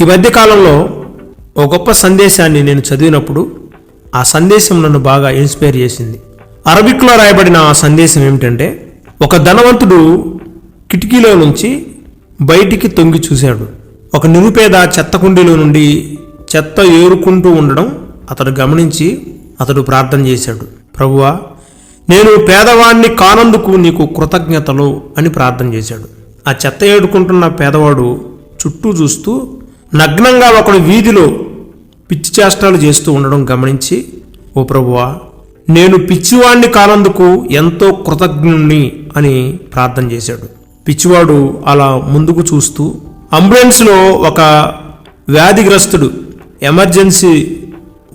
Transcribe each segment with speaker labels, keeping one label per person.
Speaker 1: ఈ మధ్య కాలంలో ఒక గొప్ప సందేశాన్ని నేను చదివినప్పుడు ఆ సందేశం నన్ను బాగా ఇన్స్పైర్ చేసింది. అరబిక్లో రాయబడిన ఆ సందేశం ఏమిటంటే ఒక ధనవంతుడు కిటికీలో నుంచి బయటికి తొంగి చూశాడు. ఒక నిరుపేద చెత్త కుండీలో నుండి చెత్త ఏరుకుంటూ ఉండడం అతడు గమనించి అతడు ప్రార్థన చేశాడు. ప్రభువా నేను పేదవాణ్ణి కానందుకు నీకు కృతజ్ఞతలు అని ప్రార్థన చేశాడు. ఆ చెత్త ఏడుకుంటున్న పేదవాడు చుట్టూ చూస్తూ నగ్నంగా ఒకడు వీధిలో పిచ్చి చేష్టాలు చేస్తూ ఉండడం గమనించి ఓ ప్రభువా నేను పిచ్చివాణ్ణి కానందుకు ఎంతో కృతజ్ఞుణ్ణి అని ప్రార్థన చేశాడు. పిచ్చివాడు అలా ముందుకు చూస్తూ అంబులెన్స్లో ఒక వ్యాధిగ్రస్తుడు ఎమర్జెన్సీ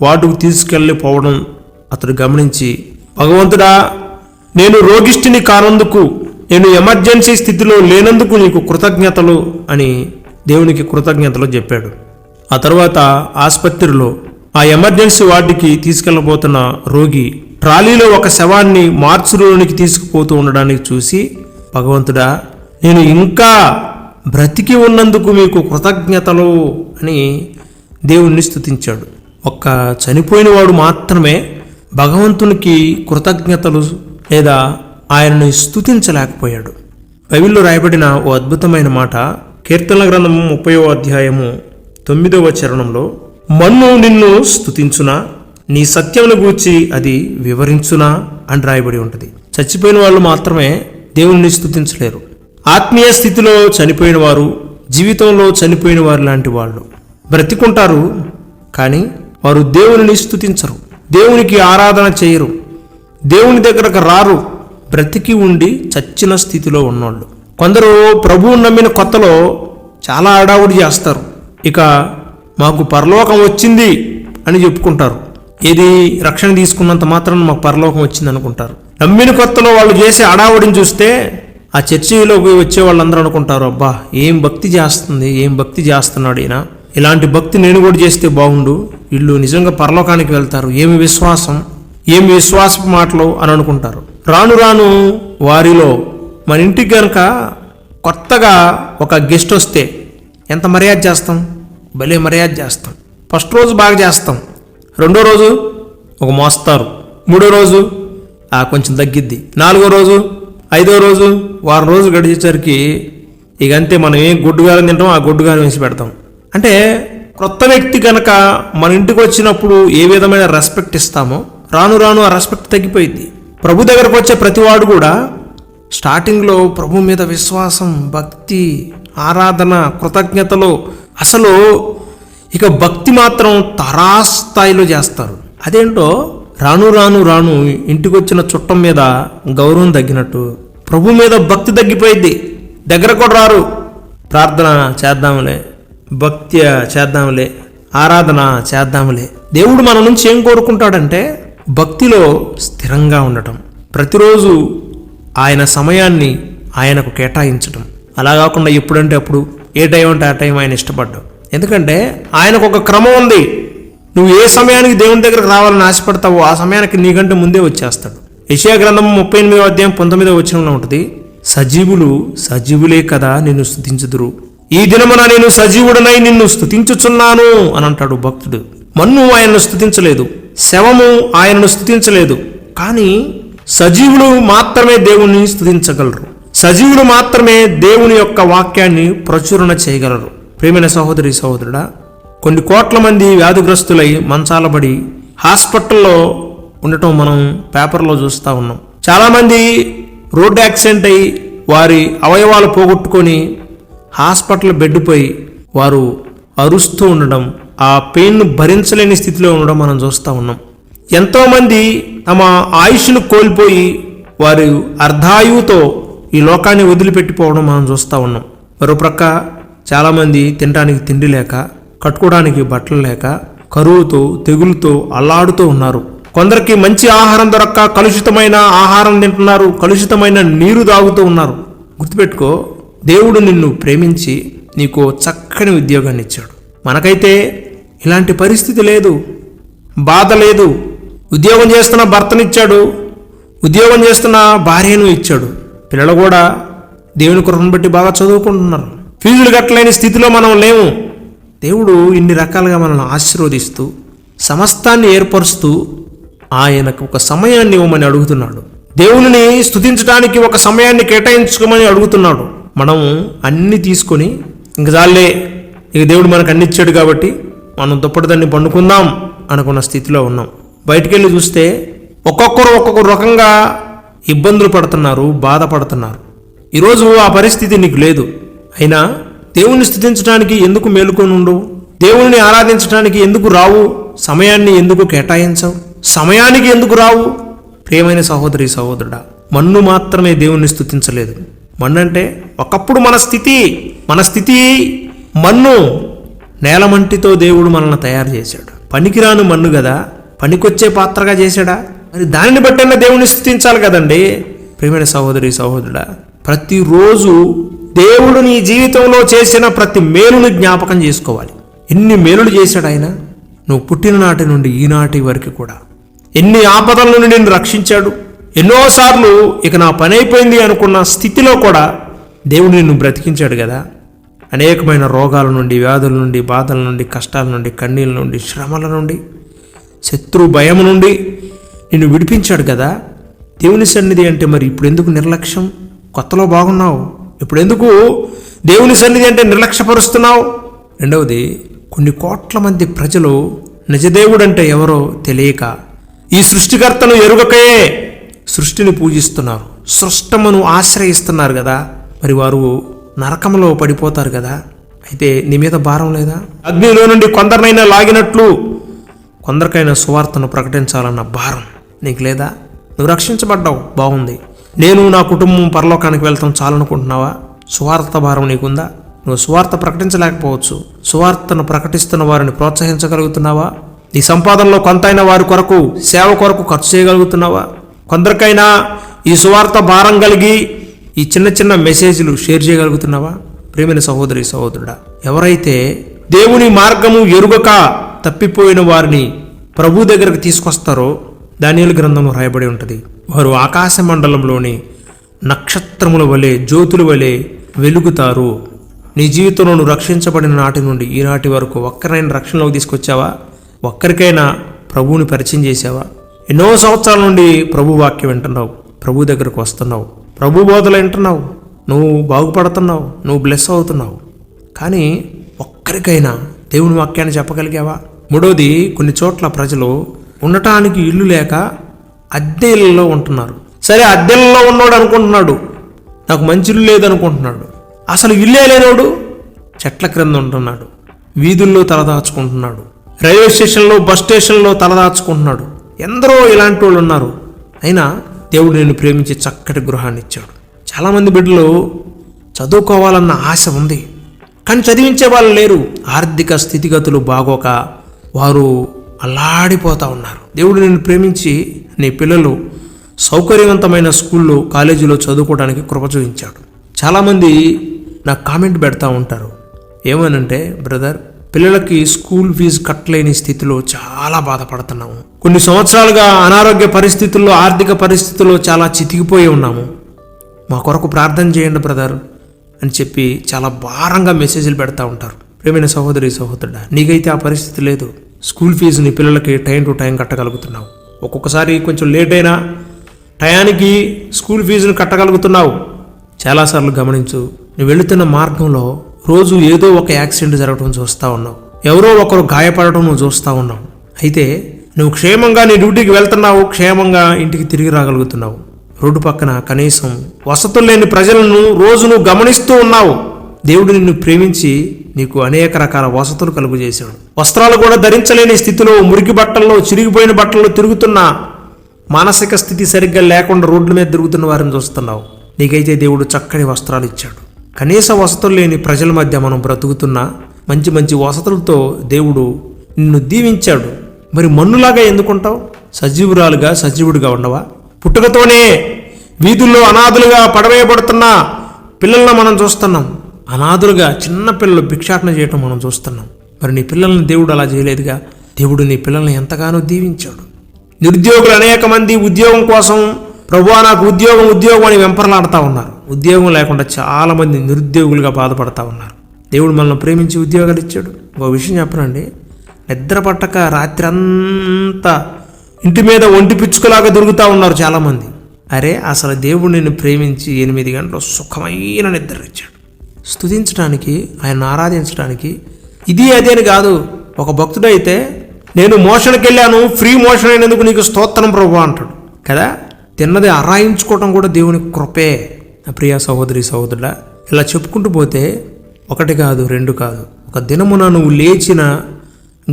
Speaker 1: వార్డుకు తీసుకెళ్ళిపోవడం అతడు గమనించి భగవంతుడా నేను రోగిష్టిని కానందుకు నేను ఎమర్జెన్సీ స్థితిలో లేనందుకు నీకు కృతజ్ఞతలు అని దేవునికి కృతజ్ఞతలు చెప్పాడు. ఆ తర్వాత ఆసుపత్రిలో ఆ ఎమర్జెన్సీ వార్డుకి తీసుకెళ్ళబోతున్న రోగి ట్రాలీలో ఒక శవాన్ని మార్చులోనికి తీసుకుపోతూ ఉండడానికి చూసి భగవంతుడా నేను ఇంకా బ్రతికి ఉన్నందుకు మీకు కృతజ్ఞతలు అని దేవుణ్ణి స్థుతించాడు ఒక్క చనిపోయిన వాడు మాత్రమే భగవంతునికి కృతజ్ఞతలు లేదా ఆయనను స్తుతించలేకపోయాడు. బైబిల్లో రాయబడిన ఓ అద్భుతమైన మాట కీర్తన గ్రంథం ముప్పయో అధ్యాయము తొమ్మిదవ చరణంలో మన్ను నిన్ను స్థుతించునా నీ సత్యమును గూర్చి అది వివరించునా? అని రాయబడి ఉంటుంది. చచ్చిపోయిన వాళ్ళు మాత్రమే దేవుణ్ణి స్థుతించలేరు ఆత్మీయ స్థితిలో చనిపోయిన వారు జీవితంలో చనిపోయిన వారు లాంటి వాళ్ళు బ్రతికుంటారు కానీ వారు దేవుని స్తుతించరు. దేవునికి ఆరాధన చేయరు. దేవుని దగ్గరకు రారు. బ్రతికి ఉండి చచ్చిన స్థితిలో ఉన్నోళ్ళు. కొందరు ప్రభువు నమ్మిన కొత్తలో చాలా అడావుడి చేస్తారు. ఇక మాకు పరలోకం వచ్చింది అని చెప్పుకుంటారు. ఏది రక్షణ తీసుకున్నంత మాత్రం మాకు పరలోకం వచ్చింది అనుకుంటారు. నమ్మిన కొత్తలో వాళ్ళు చేసే అడావుడిని చూస్తే ఆ చర్చిలోకి వచ్చే వాళ్ళందరూ అనుకుంటారు అబ్బా ఏం భక్తి చేస్తుంది ఏం భక్తి చేస్తున్నాడు ఈయన. ఇలాంటి భక్తి నేను కూడా చేస్తే బాగుండు. వీళ్ళు నిజంగా పరలోకానికి వెళ్తారు. ఏమి విశ్వాసం? ఏమి విశ్వాస మాటలు? అని అనుకుంటారు. రాను రాను వారిలో మన ఇంటికి కనుక కొత్తగా ఒక గెస్ట్ వస్తే ఎంత మర్యాద చేస్తాం? భలే మర్యాద చేస్తాం. ఫస్ట్ రోజు బాగా చేస్తాం. రెండో రోజు ఒక మోస్తారు. మూడో రోజు ఆ కొంచెం తగ్గిద్ది. నాలుగో రోజు ఐదో రోజు వారం రోజు గడిచేసరికి ఇక అంతే మనం ఏం గుడ్డుగారం తింటాం ఆ గుడ్డుగారం వేసి పెడతాం. అంటే క్రొత్త వ్యక్తి కనుక మన ఇంటికి వచ్చినప్పుడు ఏ విధమైన రెస్పెక్ట్ ఇస్తామో రాను రాను ఆ రెస్పెక్ట్ తగ్గిపోయింది ప్రభు దగ్గరకు వచ్చే ప్రతివాడు కూడా స్టార్టింగ్లో ప్రభు మీద విశ్వాసం భక్తి ఆరాధన కృతజ్ఞతలు అసలు ఇక భక్తి మాత్రం తరాస్థాయిలో చేస్తారు. అదేంటో రాను రాను రాను ఇంటికి వచ్చిన చుట్టం మీద గౌరవం తగ్గినట్టు ప్రభు మీద భక్తి తగ్గిపోయింది దగ్గర కూడా రారు. ప్రార్థన చేద్దాంలే భక్తి చేద్దాంలే ఆరాధన చేద్దాంలే. దేవుడు మన నుంచి ఏం కోరుకుంటాడంటే భక్తిలో స్థిరంగా ఉండటం. ప్రతిరోజు ఆయన సమయాన్ని ఆయనకు కేటాయించడం అలా కాకుండా ఎప్పుడంటే అప్పుడు ఏ టైం అంటే ఆ టైం ఆయన ఇష్టపడ్డం ఎందుకంటే ఆయనకు ఒక క్రమం ఉంది. నువ్వు ఏ సమయానికి దేవుని దగ్గరకు రావాలని ఆశపడతావో ఆ సమయానికి నీకంటే ముందే వచ్చేస్తాడు. యెషయా గ్రంథం ముప్పై ఎనిమిదో అధ్యాయం పంతొమ్మిదో వచనంలో ఉంటుంది. సజీవులు సజీవులే కదా నిన్ను స్థుతించుదురు. ఈ దినమున నేను సజీవుడనై నిన్ను స్థుతించుచున్నాను అని అంటాడు భక్తుడు. మన్ను ఆయనను స్థుతించలేదు. శవము ఆయనను స్థుతించలేదు. కానీ సజీవులు మాత్రమే దేవుణ్ణి స్థుతించగలరు సజీవులు మాత్రమే దేవుని యొక్క వాక్యాన్ని ప్రచురణ చేయగలరు. ప్రేమైన సహోదరి సహోదరుడా కొన్ని కోట్ల మంది వ్యాధిగ్రస్తులై మంచాలబడి హాస్పిటల్లో ఉండటం మనం పేపర్లో చూస్తూ ఉన్నాం. చాలామంది రోడ్డు యాక్సిడెంట్ అయి వారి అవయవాలు పోగొట్టుకొని హాస్పిటల్ బెడ్డుపై వారు అరుస్తూ ఉండడం ఆ పెయిన్ను భరించలేని స్థితిలో ఉండడం మనం చూస్తూ ఉన్నాం. ఎంతోమంది తమ ఆయుష్ను కోల్పోయి వారు అర్ధాయువుతో ఈ లోకాన్ని వదిలిపెట్టిపోవడం మనం చూస్తూ ఉన్నాం. మరోప్రక్క చాలామంది తినడానికి తిండి లేక కట్టుకోవడానికి బట్టలు లేక కరువుతో తెగులుతో అల్లాడుతూ ఉన్నారు. కొందరికి మంచి ఆహారం దొరక్క కలుషితమైన ఆహారం తింటున్నారు కలుషితమైన నీరు తాగుతూ ఉన్నారు. గుర్తుపెట్టుకో దేవుడు నిన్ను ప్రేమించి నీకు చక్కని ఉద్యోగాన్ని ఇచ్చాడు. మనకైతే ఇలాంటి పరిస్థితి లేదు బాధ లేదు ఉద్యోగం చేస్తున్న భర్తనిచ్చాడు ఉద్యోగం చేస్తున్న భార్యను ఇచ్చాడు. పిల్లలు కూడా దేవుని కృపను బట్టి బాగా చదువుకుంటున్నారు. ఫీజులు కట్టలేని స్థితిలో మనం లేము. దేవుడు ఇన్ని రకాలుగా మనల్ని ఆశీర్వదిస్తూ సమస్తాన్ని ఏర్పరుస్తూ ఆయనకు ఒక సమయాన్ని ఇవ్వమని అడుగుతున్నాడు. దేవుని స్థుతించడానికి ఒక సమయాన్ని కేటాయించుకోమని అడుగుతున్నాడు. మనం అన్ని తీసుకొని ఇంక చాలే ఇక దేవుడు మనకు అన్ని ఇచ్చాడు కాబట్టి మనం దుప్పటి దాన్ని పండుకుందాం అనుకున్న స్థితిలో ఉన్నాం. బయటికి వెళ్ళి చూస్తే ఒక్కొక్కరు ఒక్కొక్క రకంగా ఇబ్బందులు పడుతున్నారు బాధపడుతున్నారు. ఈరోజు ఆ పరిస్థితి నీకు లేదు. అయినా దేవుణ్ణి స్థుతించడానికి ఎందుకు మేలుకొని ఉండవు? దేవుణ్ణి ఆరాధించడానికి ఎందుకు రావు? సమయాన్ని ఎందుకు కేటాయించవు? సమయానికి ఎందుకు రావు? ప్రియమైన సహోదరి సహోదరుడా మన్ను మాత్రమే దేవుణ్ణి స్థుతించలేదు. మన్ను అంటే ఒకప్పుడు మన స్థితి మన స్థితి మన్ను నేలమంటితో దేవుడు మనల్ని తయారు చేశాడు. పనికిరాను మన్ను కదా పనికొచ్చే పాత్రగా చేశాడా? మరి దానిని బట్టన్నా దేవుణ్ణి స్థుతించాలి కదండి. ప్రేమైన సహోదరి సహోదరుడా ప్రతిరోజు దేవుడు నీ జీవితంలో చేసిన ప్రతి మేలుని జ్ఞాపకం చేసుకోవాలి. ఎన్ని మేలులు చేశాడు ఆయన? నువ్వు పుట్టిన నాటి నుండి ఈనాటి వరకు కూడా. ఎన్ని ఆపదల నుండి నిన్ను రక్షించాడు? ఎన్నోసార్లు ఇక నా పని అయిపోయింది అనుకున్న స్థితిలో కూడా దేవుడు నిన్ను బ్రతికించాడు కదా. అనేకమైన రోగాల నుండి వ్యాధుల నుండి బాధల నుండి కష్టాల నుండి కన్నీళ్ళ నుండి శ్రమల నుండి శత్రు భయం నుండి నిన్ను విడిపించాడు కదా. దేవుని సన్నిధి అంటే మరి ఇప్పుడు ఎందుకు నిర్లక్ష్యం? కొత్తలో బాగున్నావు. ఇప్పుడు ఎందుకు దేవుని సన్నిధి అంటే నిర్లక్ష్యపరుస్తున్నావు? రెండవది కొన్ని కోట్ల మంది ప్రజలు నిజదేవుడంటే ఎవరో తెలియక ఈ సృష్టికర్తను ఎరుగకయే సృష్టిని పూజిస్తున్నారు. సృష్టమును ఆశ్రయిస్తున్నారు కదా. మరి వారు నరకంలో పడిపోతారు కదా. అయితే నీ మీద భారం లేదా? అగ్నిలో నుండి కొందరినైనా లాగినట్లు కొందరికైనా సువార్తను ప్రకటించాలన్న భారం నీకు లేదా? నువ్వు రక్షించబడ్డావు బాగుంది. నేను నా కుటుంబం పరలోకానికి వెళ్తాం చాలనుకుంటున్నావా? సువార్త భారం నీకుందా? నువ్వు సువార్త ప్రకటించలేకపోవచ్చు. సువార్తను ప్రకటిస్తున్న వారిని ప్రోత్సహించగలుగుతున్నావా? నీ సంపాదనలో కొంతైనా వారి కొరకు సేవ కొరకు ఖర్చు చేయగలుగుతున్నావా? కొందరికైనా ఈ సువార్త భారం కలిగి ఈ చిన్న చిన్న మెసేజ్లు షేర్ చేయగలుగుతున్నావా? ప్రేమైన సహోదరి సహోదరుడా ఎవరైతే దేవుని మార్గము ఎరుగక తప్పిపోయిన వారిని ప్రభు దగ్గరకు తీసుకొస్తారో దానియలు గ్రంథంలో రాయబడి ఉంటుంది. వారు ఆకాశ మండలంలోని నక్షత్రముల వలె జ్యోతుల వలె వెలుగుతారు. నీ జీవితంలో నువ్వు రక్షించబడిన నాటి నుండి ఈనాటి వరకు ఒక్కరైనా రక్షణలోకి తీసుకొచ్చావా? ఒక్కరికైనా ప్రభువుని పరిచయం చేసావా ఎన్నో సంవత్సరాల నుండి ప్రభు వాక్యం వింటున్నావు. ప్రభు దగ్గరకు వస్తున్నావు. ప్రభు బోధలు వింటున్నావు. నువ్వు బాగుపడుతున్నావు. నువ్వు బ్లెస్ అవుతున్నావు. కానీ ఒక్కరికైనా దేవుని వాక్యాన్ని చెప్పగలిగావా? మూడోది కొన్ని చోట్ల ప్రజలు ఉండటానికి ఇల్లు లేక అద్దె ఇళ్ళలో ఉంటున్నారు. సరే అద్దెల్లో ఉన్నాడు అనుకుంటున్నాడు. నాకు మంచి ఇల్లు లేదనుకుంటున్నాడు. అసలు ఇల్లే లేనోడు చెట్ల క్రింద ఉంటున్నాడు. వీధుల్లో తలదాచుకుంటున్నాడు రైల్వే స్టేషన్లో బస్ స్టేషన్లో తలదాచుకుంటున్నాడు ఎందరో ఇలాంటి వాళ్ళు ఉన్నారు. అయినా దేవుడు నేను ప్రేమించి చక్కటి గృహాన్ని ఇచ్చాడు. చాలామంది బిడ్డలు చదువుకోవాలన్న ఆశ ఉంది. కానీ చదివించే వాళ్ళు లేరు. ఆర్థిక స్థితిగతులు బాగోక వారు అల్లాడిపోతూ ఉన్నారు. దేవుడు నిన్ను ప్రేమించి నీ పిల్లలు సౌకర్యవంతమైన స్కూల్లో కాలేజీలో చదువుకోవడానికి కృప చూపించాడు. చాలామంది నాకు కామెంట్ పెడతా ఉంటారు. ఏమనంటే బ్రదర్ పిల్లలకి స్కూల్ ఫీజు కట్టలేని స్థితిలో చాలా బాధపడుతున్నాము. కొన్ని సంవత్సరాలుగా అనారోగ్య పరిస్థితుల్లో ఆర్థిక పరిస్థితుల్లో చాలా చితికిపోయి ఉన్నాము. మా కొరకు ప్రార్థన చేయండి బ్రదర్ అని చెప్పి చాలా భారంగా మెసేజ్లు పెడతా ఉంటారు. ప్రేమైన సహోదరి సహోదరుడా నీకైతే ఆ పరిస్థితి లేదు. స్కూల్ ఫీజు నీ పిల్లలకి టైం టు టైం కట్టగలుగుతున్నావు. ఒక్కొక్కసారి కొంచెం లేట్ అయినా టయానికి స్కూల్ ఫీజును కట్టగలుగుతున్నావు. చాలాసార్లు గమనించు నువ్వు వెళుతున్న మార్గంలో రోజు ఏదో ఒక యాక్సిడెంట్ జరగడం చూస్తూ ఉన్నావు. ఎవరో ఒకరు గాయపడటం నువ్వు చూస్తూ ఉన్నావు. అయితే నువ్వు క్షేమంగా నీ డ్యూటీకి వెళ్తున్నావు క్షేమంగా ఇంటికి తిరిగి రాగలుగుతున్నావు. రోడ్డు పక్కన కనీసం వసతులు లేని ప్రజలను రోజు నువ్వు గమనిస్తూ ఉన్నావు. దేవుడు నిన్ను ప్రేమించి నీకు అనేక రకాల వసతులు కలుగు చేశాడు వస్త్రాలు కూడా ధరించలేని స్థితిలో మురికి బట్టల్లో చిరిగిపోయిన బట్టల్లో తిరుగుతున్న మానసిక స్థితి సరిగ్గా లేకుండా రోడ్ల మీద తిరుగుతున్న వారిని చూస్తున్నావు. నీకైతే దేవుడు చక్కని వస్త్రాలు ఇచ్చాడు. కనీస వసతులు లేని ప్రజల మధ్య మనం బ్రతుకుతున్నా మంచి మంచి వసతులతో దేవుడు నిన్ను దీవించాడు. మరి మన్నులాగా ఎందుకుంటావు? సజీవురాలుగా సజీవుడిగా ఉండవా? పుట్టుకతోనే వీధుల్లో అనాథులుగా పడవేయబడుతున్న పిల్లలను మనం చూస్తున్నాం. అనాథులుగా చిన్నపిల్లలు భిక్షాటన చేయటం మనం చూస్తున్నాం. మరి నీ పిల్లల్ని దేవుడు అలా చేయలేదుగా? దేవుడు నీ పిల్లల్ని ఎంతగానో దీవించాడు. నిరుద్యోగులు అనేక మంది ఉద్యోగం కోసం ప్రభువా నాకు ఉద్యోగం ఉద్యోగం అని వెంపరలాడుతూ ఉన్నారు. ఉద్యోగం లేకుండా చాలామంది నిరుద్యోగులుగా బాధపడతా ఉన్నారు. దేవుడు మనల్ని ప్రేమించి ఉద్యోగాలు ఇచ్చాడు. ఒక విషయం చెప్పనండి. నిద్ర పట్టక రాత్రి అంతా ఇంటి మీద ఒంటి పిచ్చుకలాగా దొరుకుతూ ఉన్నారు చాలామంది. అరే అసలు దేవుడు నిన్ను ప్రేమించి ఎనిమిది గంటలు సుఖమైన నిద్ర ఇచ్చాడు. స్థుతించడానికి ఆయన ఆరాధించడానికి ఇది అదే అని కాదు. ఒక భక్తుడైతే నేను మోషన్కి వెళ్ళాను ఫ్రీ మోషన్ అయినందుకు నీకు స్తోత్రం ప్రభు అంటాడు. కదా? తిన్నది ఆరాయించుకోవటం కూడా దేవుని కృపే. ప్రియ సహోదరి సహోదరుడా ఇలా చెప్పుకుంటూ పోతే ఒకటి కాదు రెండు కాదు. ఒక దినమున నువ్వు లేచిన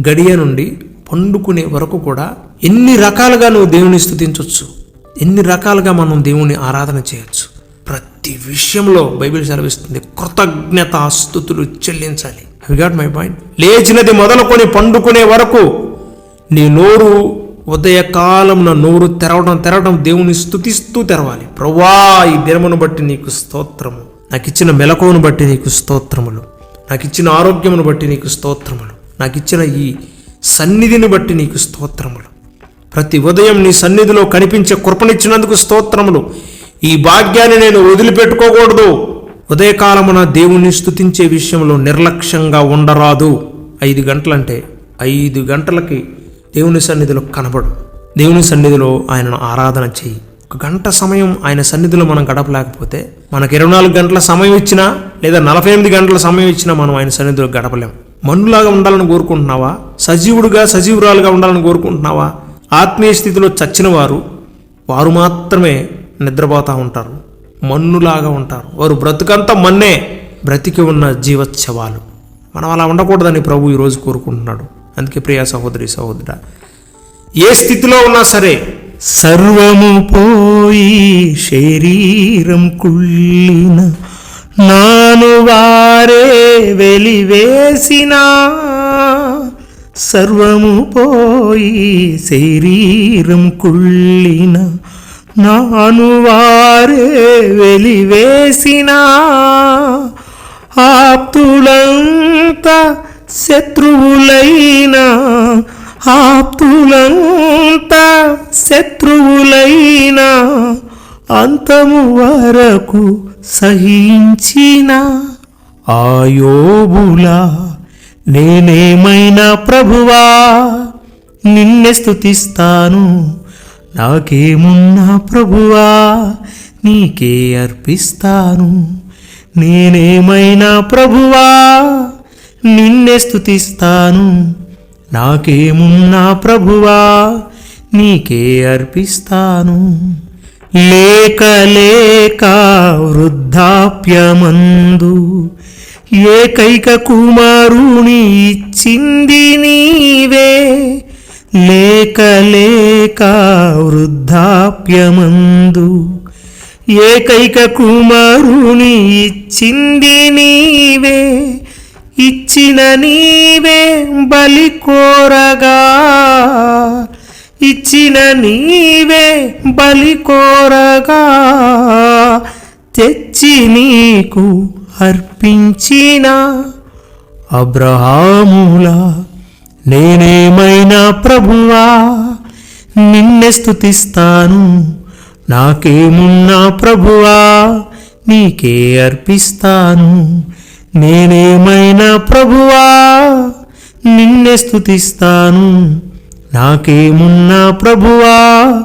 Speaker 1: గడియ నుండి పండుకునే వరకు కూడా ఎన్ని రకాలుగా నువ్వు దేవుని స్థుతించవచ్చు ఎన్ని రకాలుగా మనం దేవుని ఆరాధన చేయొచ్చు? ప్రతి విషయంలో బైబిల్ సెలవిస్తుంది. కృతజ్ఞతాస్థుతులు చెల్లించాలి. గాట్ మై పాయింట్ లేచినది మొదలుకొని పండుకునే వరకు నీ నోరు ఉదయకాలంలో నోరు తెరవడం తెరవడం దేవుని స్థుతిస్తూ తెరవాలి. ప్రవ్వా ఈ దినమును బట్టి నీకు స్తోత్రము. నాకు ఇచ్చిన మెలకువను బట్టి నీకు స్తోత్రములు. నాకు ఇచ్చిన ఆరోగ్యమును బట్టి నీకు స్తోత్రములు. నాకు ఇచ్చిన ఈ సన్నిధిని బట్టి నీకు స్తోత్రములు. ప్రతి ఉదయం నీ సన్నిధిలో కనిపించే కృపనిచ్చినందుకు స్తోత్రములు. ఈ భాగ్యాన్ని నేను వదిలిపెట్టుకోకూడదు. ఉదయకాలమున దేవుణ్ణి స్థుతించే విషయంలో నిర్లక్ష్యంగా ఉండరాదు. ఐదు గంటలంటే ఐదు గంటలకి దేవుని సన్నిధిలో కనబడు. దేవుని సన్నిధిలో ఆయనను ఆరాధన చెయ్యి ఒక గంట సమయం ఆయన సన్నిధిలో మనం గడపలేకపోతే మనకు ఇరవై నాలుగు గంటల సమయం ఇచ్చినా లేదా నలభై ఎనిమిది గంటల సమయం ఇచ్చినా మనం ఆయన సన్నిధిలో గడపలేం. మన్నులాగా ఉండాలని కోరుకుంటున్నావా? సజీవుడుగా సజీవురాలుగా ఉండాలని కోరుకుంటున్నావా? ఆత్మీయ స్థితిలో చచ్చిన వారు వారు మాత్రమే నిద్రపోతూ ఉంటారు. మన్నులాగా ఉంటారు. వారు బ్రతుకంతా మన్నే బ్రతికి ఉన్న జీవోత్సవాలు. మనం అలా ఉండకూడదని ప్రభు ఈరోజు కోరుకుంటున్నాడు. అందుకే ప్రియా సహోదరి సహోదర ఏ స్థితిలో ఉన్నా సరే
Speaker 2: సర్వము పోయి శరీరం కుళ్ళిన నాను వారే వెలివేసిన సర్వము పోయి శరీరం కుళ్ళిన నాను వారే వెలివేసిన ఆప్తులంతా శత్రువులైనా ఆప్తులంతా శత్రువులైన అంతము వరకు సహించిన ఆయోబులా నేనేమైనా ప్రభువా? నిన్నే స్తుతిస్తాను. నాకేమున్నా ప్రభువా నీకే అర్పిస్తాను. నేనేమైనా ప్రభువా నిన్నే స్తుతిస్తాను. నాకేమున్నా ప్రభువా నీకే అర్పిస్తాను. లేక లేక వృద్ధాప్యమందు ఏకైక కుమారుని ఇచ్చింది నీవే. లేక లేక వృద్ధాప్యమందు ఏకైక కుమారుని ఇచ్చింది నీవే ఇచ్చిన నీవే బలి కోరగా. ఇచ్చిన నీవే బలి కోరగా. తెచ్చి నీకు అర్పించిన అబ్రహాములా నేనేమైనా ప్రభువా? నిన్నే స్తుతిస్తాను. నాకేమున్నా ప్రభువా? నీకే అర్పిస్తాను. నేనేమైనా ప్రభువా? నిన్నే స్తుతిస్తాను. నాకేమున్నా ప్రభువా?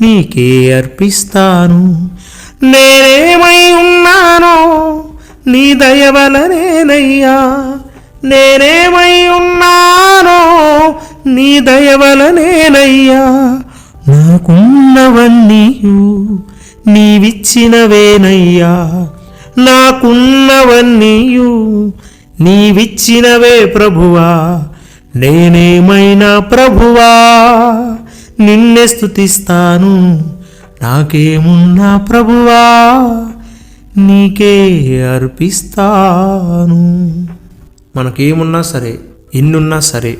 Speaker 2: నీకే అర్పిస్తాను. నేనేమై ఉన్నానో నీ దయ వలనేనయ్యా. నేనేమై ఉన్నానో నీ దయ వలనేనయ్యా. నాకున్నవన్నీయు నీవిచ్చినవేనయ్యా. నాకున్నవన్నీయు నీవిచ్చినవే ప్రభువా. నేనేమైనా ప్రభువా? నిన్నే స్తుతిస్తాను. నాకేమున్నా ప్రభువా? నీకే అర్పిస్తాను.
Speaker 1: మనకేమున్నా సరే ఎన్నున్నా సరే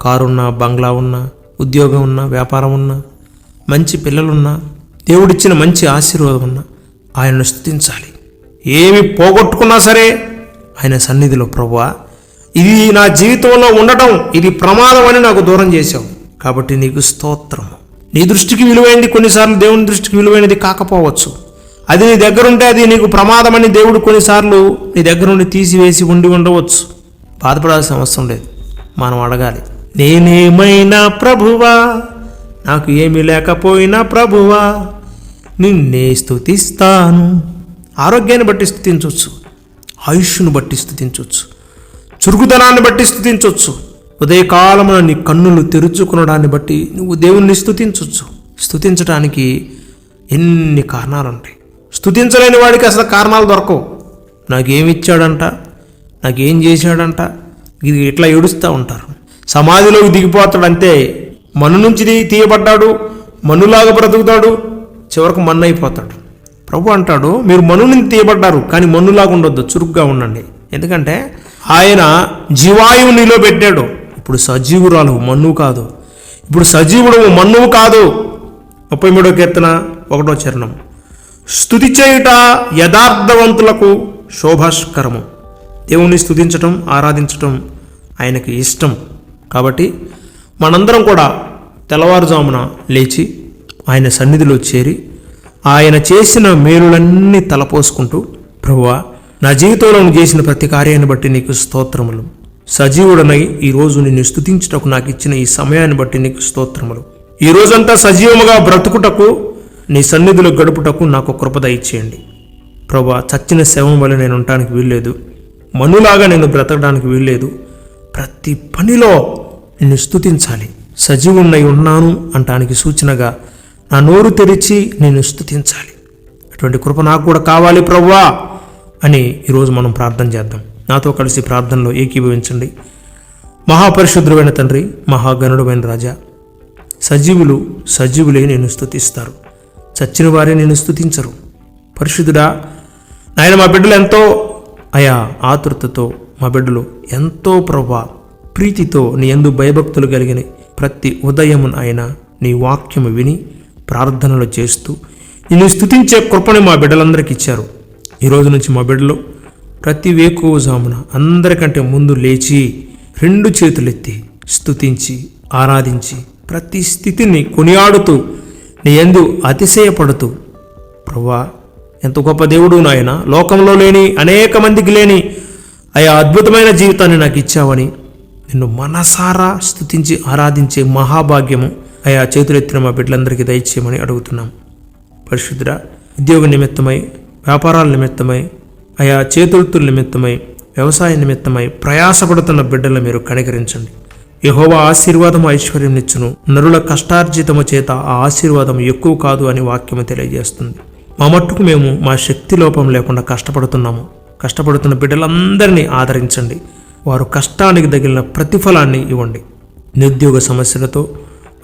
Speaker 1: కారున్నా బంగ్లా ఉన్నా ఉద్యోగం ఉన్నా వ్యాపారం ఉన్నా మంచి పిల్లలున్నా దేవుడిచ్చిన మంచి ఆశీర్వాదం ఉన్నా ఆయనను స్థుతించాలి ఏమి పోగొట్టుకున్నా సరే ఆయన సన్నిధిలో ప్రభువా ఇది నా జీవితంలో ఉండటం ఇది ప్రమాదం అని నాకు దూరం చేశావు. కాబట్టి నీకు స్తోత్రము. నీ దృష్టికి విలువైనది కొన్నిసార్లు దేవుని దృష్టికి విలువైనది కాకపోవచ్చు. అది నీ దగ్గరుంటే అది నీకు ప్రమాదమని దేవుడు కొన్నిసార్లు నీ దగ్గర నుండి తీసివేసి ఉండి ఉండవచ్చు. బాధపడాల్సిన అవసరం లేదు. మనం అడగాలి. నేనేమైనా ప్రభువా? నాకు ఏమీ లేకపోయినా ప్రభువా? నిన్నే స్థుతిస్తాను ఆరోగ్యాన్ని బట్టి స్థుతించవచ్చు ఆయుష్ను బట్టి స్థుతించవచ్చు చురుకుదనాన్ని బట్టి స్థుతించవచ్చు ఉదయకాలమున నీ కన్నులు తెరుచుకునడాన్ని బట్టి నువ్వు దేవుణ్ణి స్థుతించవచ్చు స్థుతించడానికి ఎన్ని కారణాలు ఉంటాయి స్థుతించలేని వాడికి అసలు కారణాలు దొరకవు. నాకేమి ఇచ్చాడంట? నాకేం చేశాడంట? ఇది ఇట్లా ఏడుస్తూ ఉంటారు? సమాధిలోకి దిగిపోతాడు అంతే మన్ను నుంచి తీయబడ్డాడు మన్నులాగా బ్రతుకుతాడు చివరకు మన్ను అయిపోతాడు. ప్రభు అంటాడు మీరు మన్ను నుంచి తీయబడ్డారు కానీ మన్నులాగా ఉండొద్దు చురుగ్గా ఉండండి. ఎందుకంటే ఆయన జీవాయువు నీలో పెట్టాడు. ఇప్పుడు సజీవురాలు మన్ను కాదు. ఇప్పుడు సజీవుడు మన్నువు కాదు. ముప్పై మూడో కీర్తన ఒకటో చరణం. స్థుతి చేయుట యథార్థవంతులకు శోభాస్కరము. దేవుణ్ణి స్థుతించటం ఆరాధించటం ఆయనకి ఇష్టం. కాబట్టి మనందరం కూడా తెల్లవారుజామున లేచి ఆయన సన్నిధిలో చేరి ఆయన చేసిన మేలులన్నీ తలపోసుకుంటూ ప్రభువా నా జీవితంలో చేసిన ప్రతి కార్యాన్ని బట్టి నీకు స్తోత్రములు. సజీవుడనై ఈ రోజు నిన్ను స్థుతించుటకు నాకు ఇచ్చిన ఈ సమయాన్ని బట్టి నీకు స్తోత్రములు. ఈ రోజంతా సజీవముగా బ్రతుకుటకు నీ సన్నిధిలో గడుపుటకు నాకు కృపద ఇచ్చేయండి ప్రభా చచ్చిన శవం వల్ల నేను ఉండటానికి వీల్లేదు. మనులాగా నేను బ్రతకడానికి వీల్లేదు. ప్రతి పనిలో నిన్ను స్థుతించాలి సజీవున్నై ఉన్నాను అంటానికి సూచనగా నా నోరు తెరిచి నేను స్తుతించాలి. అటువంటి కృప నాకు కూడా కావాలి ప్రవ్వా అని ఈరోజు మనం ప్రార్థన చేద్దాం. నాతో కలిసి ప్రార్థనలో ఏకీభవించండి. మహాపరిశుద్ధుడైన తండ్రి మహాగణుడమైన రాజా సజీవులు సజీవులే నేను స్తుతిస్తారు. చచ్చిన వారే నేను స్థుతించరు పరిశుద్ధుడా నాయన మా బిడ్డలు ఎంతో అయా ఆతృతతో మా బిడ్డలు ఎంతో ప్రభా ప్రీతితో నీ ఎందు భయభక్తులు కలిగిన ప్రతి ఉదయమున ఆయన నీ వాక్యము విని ప్రార్థనలు చేస్తూ నిన్ను స్థుతించే కృపని మా బిడ్డలందరికీ ఇచ్చారు. ఈరోజు నుంచి మా బిడ్డలు ప్రతి వేకువజామున అందరికంటే ముందు లేచి రెండు చేతులెత్తి స్థుతించి ఆరాధించి ప్రతి స్థితిని కొనియాడుతూ నీ ఎందు అతిశయపడుతూ ప్రభా ఎంత గొప్ప దేవుడు నాయన. లోకంలో లేని అనేక మందికి లేని అయా అద్భుతమైన జీవితాన్ని నాకు ఇచ్చావని నిన్ను మనసారా స్థుతించి ఆరాధించే మహాభాగ్యము. అయా చేతులెత్తిన మా బిడ్డలందరికీ దయచేయమని అడుగుతున్నాం. పరిశుద్ధ ఉద్యోగ నిమిత్తమై వ్యాపారాల నిమిత్తమై ఆయా చేతులతుల నిమిత్తమై వ్యవసాయ నిమిత్తమై ప్రయాసపడుతున్న బిడ్డలను మీరు కనికరించండి. యహోవా ఆశీర్వాదం ఐశ్వర్యం నిచ్చును నరుల కష్టార్జితము చేత ఆ ఆశీర్వాదం ఎక్కువ కాదు అని వాక్యము తెలియజేస్తుంది. మా మట్టుకు మేము మా శక్తి లోపం లేకుండా కష్టపడుతున్నాము. కష్టపడుతున్న బిడ్డలందరినీ ఆదరించండి. వారు కష్టానికి తగిలిన ప్రతిఫలాన్ని ఇవ్వండి. నిరుద్యోగ సమస్యలతో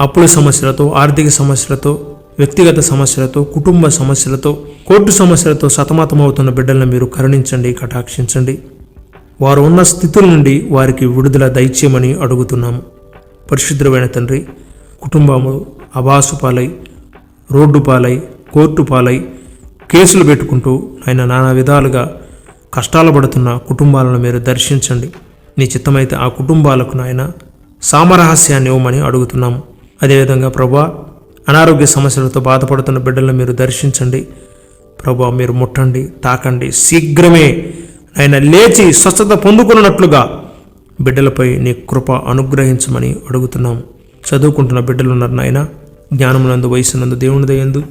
Speaker 1: అప్పుల సమస్యలతో ఆర్థిక సమస్యలతో వ్యక్తిగత సమస్యలతో కుటుంబ సమస్యలతో కోర్టు సమస్యలతో సతమతమవుతున్న బిడ్డలను మీరు కరుణించండి కటాక్షించండి. వారు ఉన్న స్థితుల నుండి వారికి విడుదల దయచేయమని అడుగుతున్నాము. పరిశుద్ధమైన తండ్రి కుటుంబము అబాసు పాలై రోడ్డు పాలై కోర్టు పాలై కేసులు పెట్టుకుంటూ ఆయన నానా విధాలుగా కష్టాలు పడుతున్న కుటుంబాలను మీరు దర్శించండి. నీ చిత్తమైతే ఆ కుటుంబాలకు నాయన సామరహస్యాన్ని ఇవ్వమని అడుగుతున్నాము. అదేవిధంగా ప్రభా అనారోగ్య సమస్యలతో బాధపడుతున్న బిడ్డలను మీరు దర్శించండి. ప్రభా మీరు ముట్టండి తాకండి. శీఘ్రమే ఆయన లేచి స్వస్థత పొందుకున్నట్లుగా బిడ్డలపై నీ కృప అనుగ్రహించమని అడుగుతున్నాము. చదువుకుంటున్న బిడ్డలున్నారు నాయన జ్ఞానమునందు వయసునందు దేవుని దయందు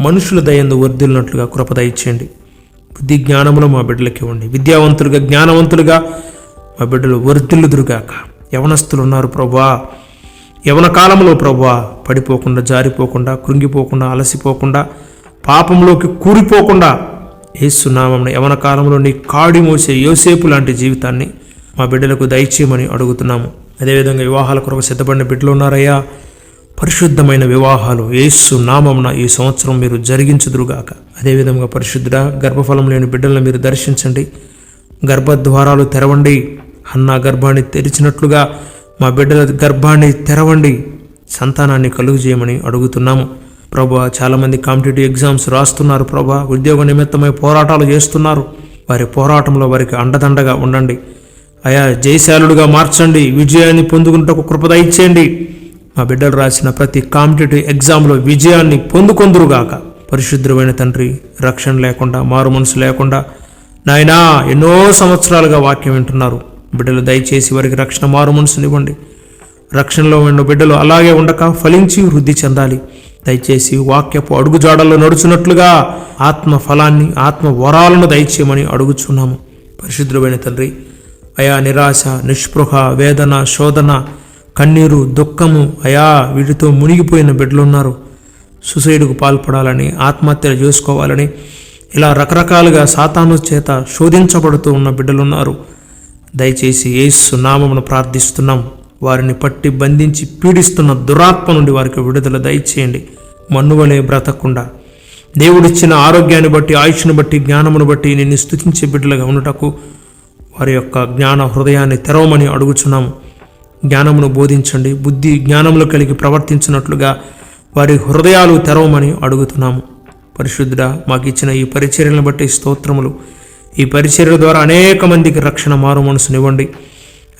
Speaker 1: మనుషుల దయందు వర్ధిల్లినట్లుగా కృప దయచేయండి. బుద్ధి జ్ఞానములు మా బిడ్డలకి ఇవ్వండి. విద్యావంతులుగా జ్ఞానవంతులుగా మా బిడ్డలు వర్ధిల్లుదురుగాక యవనస్తులు ఉన్నారు ప్రభా యవన కాలంలో ప్రభా పడిపోకుండా జారిపోకుండా కృంగిపోకుండా అలసిపోకుండా పాపంలోకి కూరిపోకుండా ఏసునామం యవన కాలంలో నీ కాడి మోసే యోసేపు లాంటి జీవితాన్ని మా బిడ్డలకు దయచేయమని అడుగుతున్నాము. అదేవిధంగా వివాహాల కొరకు సిద్ధపడిన బిడ్డలు ఉన్నారయ్యా. పరిశుద్ధమైన వివాహాలు ఏసు నామమున ఈ సంవత్సరం మీరు జరిగించుదురుగాక. అదేవిధంగా పరిశుద్ధుడ గర్భఫలం లేని బిడ్డలను మీరు దర్శించండి. గర్భద్వారాలు తెరవండి. అన్న గర్భాన్ని తెరిచినట్లుగా మా బిడ్డల గర్భాన్ని తెరవండి. సంతానాన్ని కలుగు చేయమని అడుగుతున్నాము. ప్రభా చాలామంది కాంపిటేటివ్ ఎగ్జామ్స్ రాస్తున్నారు ప్రభా. ఉద్యోగ నిమిత్తమై పోరాటాలు చేస్తున్నారు. వారి పోరాటంలో వారికి అండదండగా ఉండండి. అయా జయశాలుడుగా మార్చండి. విజయాన్ని పొందుకుంటకు కృపద ఇచ్చేయండి మా బిడ్డలు రాసిన ప్రతి కాంపిటేటివ్ ఎగ్జామ్లో విజయాన్ని పొందుకొందురుగాక. పరిశుద్ధమైన తండ్రి రక్షణ లేకుండా మారు మనసు లేకుండా నాయనా ఎన్నో సంవత్సరాలుగా వాక్యం వింటున్నారు. బిడ్డలు దయచేసి వారికి రక్షణ మారు మనసునివ్వండి రక్షణలో ఉన్న బిడ్డలు అలాగే ఉండక ఫలించి వృద్ధి చెందాలి. దయచేసి వాక్యపు అడుగుజాడల్లో నడుచున్నట్లుగా ఆత్మ ఫలాన్ని ఆత్మ వరాలను దయచేయమని అడుగుచున్నాము. పరిశుద్ధమైన తండ్రి అయా నిరాశ నిస్పృహ వేదన శోధన కన్నీరు దుఃఖము అయా వీటితో మునిగిపోయిన బిడ్డలున్నారు. సుసైడ్కు పాల్పడాలని ఆత్మహత్యలు చేసుకోవాలని ఇలా రకరకాలుగా సాతాను చేత శోధించబడుతూ ఉన్న బిడ్డలున్నారు. దయచేసి ఏసు నామమును ప్రార్థిస్తున్నాం. వారిని పట్టి బంధించి పీడిస్తున్న దురాత్మ నుండి వారికి విడుదల దయచేయండి. మన్నువలే బ్రతకుండా. దేవుడిచ్చిన ఆరోగ్యాన్ని బట్టి ఆయుష్ను బట్టి జ్ఞానమును బట్టి నిన్ను స్తుతించే బిడ్డలుగా ఉండటకు వారి యొక్క జ్ఞాన హృదయాన్ని తెరవమని అడుగుచున్నాము. జ్ఞానమును బోధించండి. బుద్ధి జ్ఞానములు కలిగి ప్రవర్తించినట్లుగా వారి హృదయాలు తెరవమని అడుగుతున్నాము. పరిశుద్ధుడ మాకు ఇచ్చిన ఈ పరిచర్యలను బట్టి స్తోత్రములు. ఈ పరిచర్య ద్వారా అనేక మందికి రక్షణ మారు మనసునివ్వండి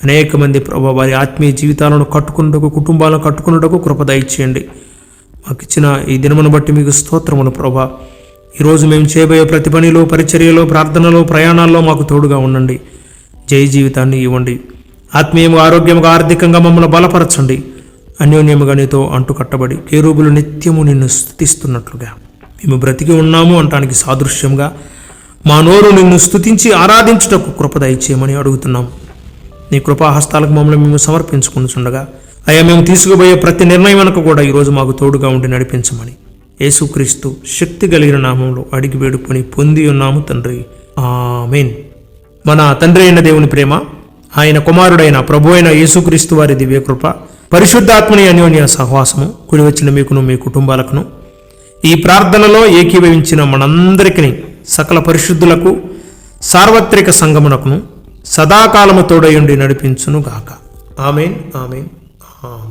Speaker 1: అనేక మంది ప్రభు వారి ఆత్మీయ జీవితాలను కట్టుకున్నటకు కుటుంబాలను కట్టుకున్నటకు కృపద ఇచ్చేయండి మాకు ఇచ్చిన ఈ దినమును బట్టి మీకు స్తోత్రములు ప్రభా. ఈరోజు మేము చేయబోయే ప్రతి పనిలో పరిచర్యలో ప్రార్థనలో ప్రయాణాల్లో మాకు తోడుగా ఉండండి. జయ జీవితాన్ని ఇవ్వండి. ఆత్మీయముగా ఆరోగ్యముగా ఆర్థికంగా మమ్మల్ని బలపరచండి. అన్యోన్యముగా నీతో అంటుకట్టబడి కేరూబులు నిత్యము నిన్ను స్థుతిస్తున్నట్లుగా మేము బ్రతికి ఉన్నాము అంటానికి సాదృశ్యంగా మా నోరు నిన్ను స్థుతించి ఆరాధించుటకు కృప దయచేయమని అడుగుతున్నాము నీ కృపాహస్తాలకు మమ్మల్ని మేము సమర్పించుకుంటుండగా అయ్యా మేము తీసుకుపోయే ప్రతి నిర్ణయం వెనక కూడా ఈరోజు మాకు తోడుగా ఉండి నడిపించమని యేసుక్రీస్తు శక్తి కలిగిన నామంలో అడిగి వేడుకొని పొంది ఉన్నాము తండ్రి. ఆమెన్. మన తండ్రి అయిన దేవుని ప్రేమ ఆయన కుమారుడైన ప్రభు అయిన యేసుక్రీస్తు వారి దివ్యకృప పరిశుద్ధాత్మని అన్యోన్య సహవాసము కుడి వచ్చిన మీకును మీ కుటుంబాలకును ఈ ప్రార్థనలో ఏకీభవించిన మనందరికీ సకల పరిశుద్ధులకు సార్వత్రిక సంగమునకును సదాకాలము తోడయుండి నడిపించును గాక ఆమెన్ ఆమెన్ ఆమెన్.